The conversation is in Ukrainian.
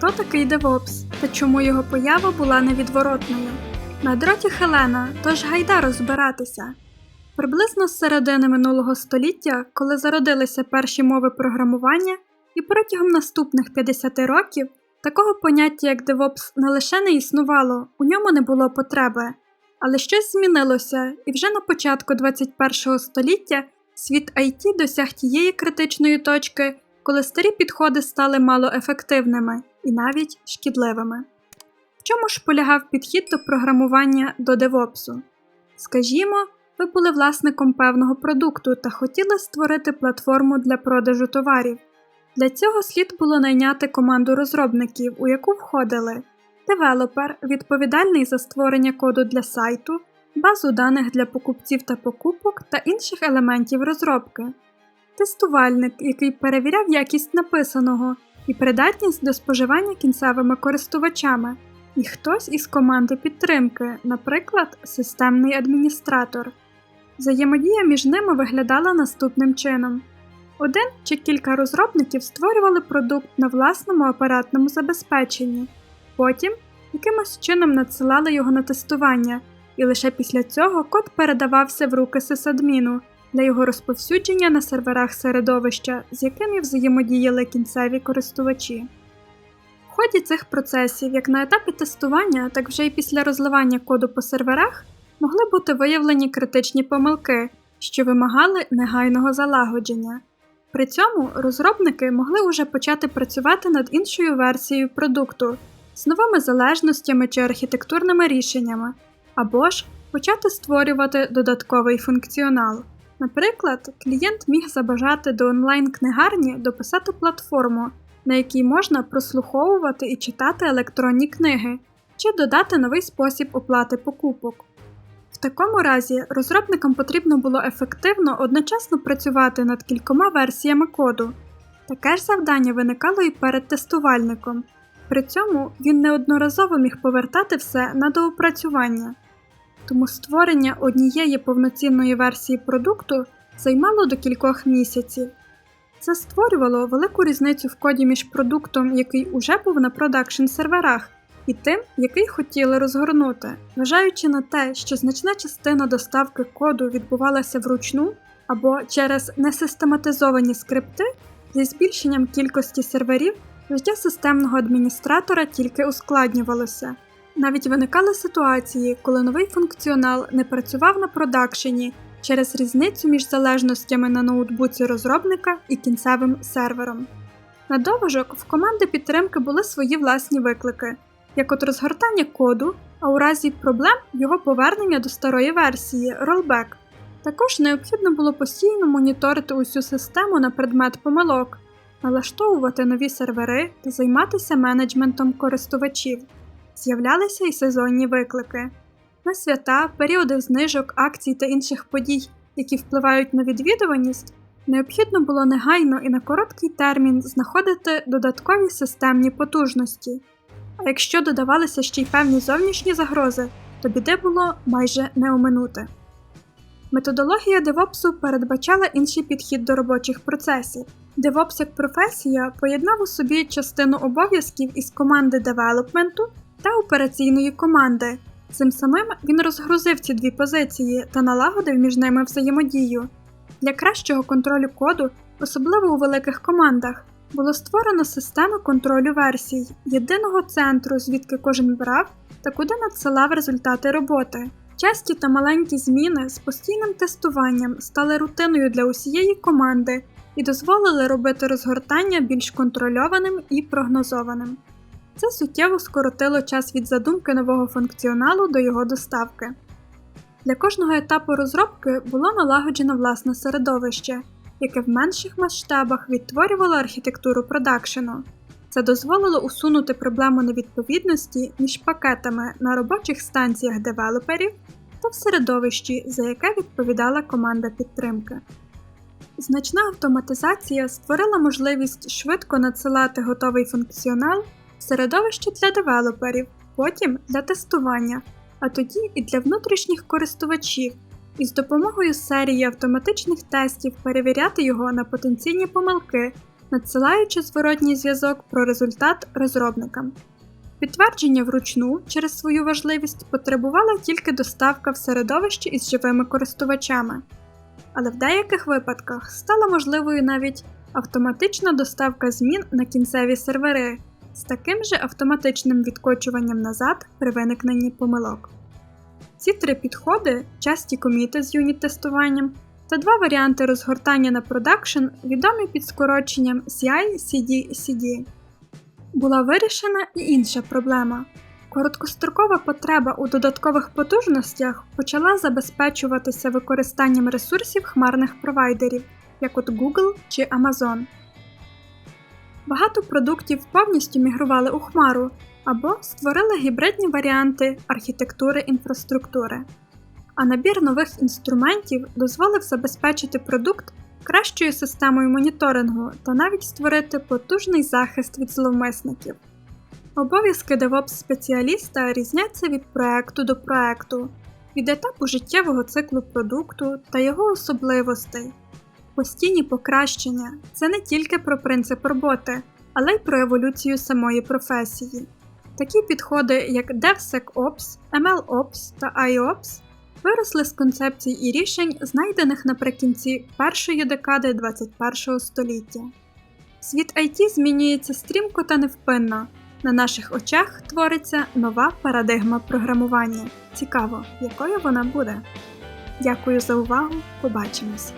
хто такий DevOps та чому його поява була невідворотною. На дроті Хелена, тож гайда розбиратися. Приблизно з середини минулого століття, коли зародилися перші мови програмування, і протягом наступних 50 років такого поняття як DevOps не лише не існувало, у ньому не було потреби. Але щось змінилося, і вже на початку 21 століття світ IT досяг тієї критичної точки, коли старі підходи стали малоефективними і навіть шкідливими. В чому ж полягав підхід до програмування до DevOps? Скажімо, ви були власником певного продукту та хотіли створити платформу для продажу товарів. Для цього слід було найняти команду розробників, у яку входили девелопер, відповідальний за створення коду для сайту, базу даних для покупців та покупок та інших елементів розробки, тестувальник, який перевіряв якість написаного і придатність до споживання кінцевими користувачами, і хтось із команди підтримки, наприклад, системний адміністратор. Взаємодія між ними виглядала наступним чином. Один чи кілька розробників створювали продукт на власному апаратному забезпеченні, потім якимось чином надсилали його на тестування, і лише після цього код передавався в руки сисадміну для його розповсюдження на серверах середовища, з якими взаємодіяли кінцеві користувачі. В ході цих процесів, як на етапі тестування, так вже й після розливання коду по серверах, могли бути виявлені критичні помилки, що вимагали негайного залагодження. При цьому розробники могли уже почати працювати над іншою версією продукту з новими залежностями чи архітектурними рішеннями, або ж почати створювати додатковий функціонал. Наприклад, клієнт міг забажати до онлайн-книгарні дописати платформу, на якій можна прослуховувати і читати електронні книги, чи додати новий спосіб оплати покупок. В такому разі розробникам потрібно було ефективно одночасно працювати над кількома версіями коду. Таке ж завдання виникало і перед тестувальником. При цьому він неодноразово міг повертати все на доопрацювання. Тому створення однієї повноцінної версії продукту займало до кількох місяців. Це створювало велику різницю в коді між продуктом, який уже був на продакшн серверах, і тим, який хотіли розгорнути, вважаючи на те, що значна частина доставки коду відбувалася вручну або через несистематизовані скрипти, зі збільшенням кількості серверів життя системного адміністратора тільки ускладнювалося. Навіть виникали ситуації, коли новий функціонал не працював на продакшені через різницю між залежностями на ноутбуці розробника і кінцевим сервером. На доважок в команди підтримки були свої власні виклики, як от розгортання коду, а у разі проблем його повернення до старої версії rollback. Також необхідно було постійно моніторити усю систему на предмет помилок, налаштовувати нові сервери та займатися менеджментом користувачів. З'являлися й сезонні виклики. На свята, періоди знижок, акцій та інших подій, які впливають на відвідуваність, необхідно було негайно і на короткий термін знаходити додаткові системні потужності. А якщо додавалися ще й певні зовнішні загрози, то біди було майже не оминути. Методологія DevOps передбачала інший підхід до робочих процесів. DevOps як професія поєднав у собі частину обов'язків із команди девелопменту та операційної команди. Цим самим він розгрузив ці дві позиції та налагодив між ними взаємодію. Для кращого контролю коду, особливо у великих командах, було створено систему контролю версій, єдиного центру, звідки кожен брав та куди надсилав результати роботи. Часті та маленькі зміни з постійним тестуванням стали рутиною для усієї команди і дозволили робити розгортання більш контрольованим і прогнозованим. Це суттєво скоротило час від задумки нового функціоналу до його доставки. Для кожного етапу розробки було налагоджено власне середовище, яке в менших масштабах відтворювало архітектуру продакшену. Це дозволило усунути проблему невідповідності між пакетами на робочих станціях девелоперів та в середовищі, за яке відповідала команда підтримки. Значна автоматизація створила можливість швидко надсилати готовий функціонал середовище для девелоперів, потім для тестування, а тоді і для внутрішніх користувачів, і з допомогою серії автоматичних тестів перевіряти його на потенційні помилки надсилаючи зворотній зв'язок про результат розробникам. Підтвердження вручну через свою важливість потребувала тільки доставка в середовищі із живими користувачами, але в деяких випадках стала можливою навіть автоматична доставка змін на кінцеві сервери з таким же автоматичним відкочуванням назад при виникненні помилок. Ці три підходи, часті коміти з юніт-тестуванням та два варіанти розгортання на продакшн, відомі під скороченням CI-CD-CD. Була вирішена і інша проблема. Короткострокова потреба у додаткових потужностях почала забезпечуватися використанням ресурсів хмарних провайдерів, як от Google чи Amazon. Багато продуктів повністю мігрували у хмару або створили гібридні варіанти архітектури інфраструктури. А набір нових інструментів дозволив забезпечити продукт кращою системою моніторингу та навіть створити потужний захист від зловмисників. Обов'язки DevOps спеціаліста різняться від проекту до проекту, від етапу життєвого циклу продукту та його особливостей. Постійні покращення це не тільки про принцип роботи, але й про еволюцію самої професії. Такі підходи, як DevSecOps, MLOps та IOps, виросли з концепцій і рішень, знайдених наприкінці першої декади ХХ століття. Світ IT змінюється стрімко та невпинно. На наших очах твориться нова парадигма програмування. Цікаво, якою вона буде. Дякую за увагу. Побачимось!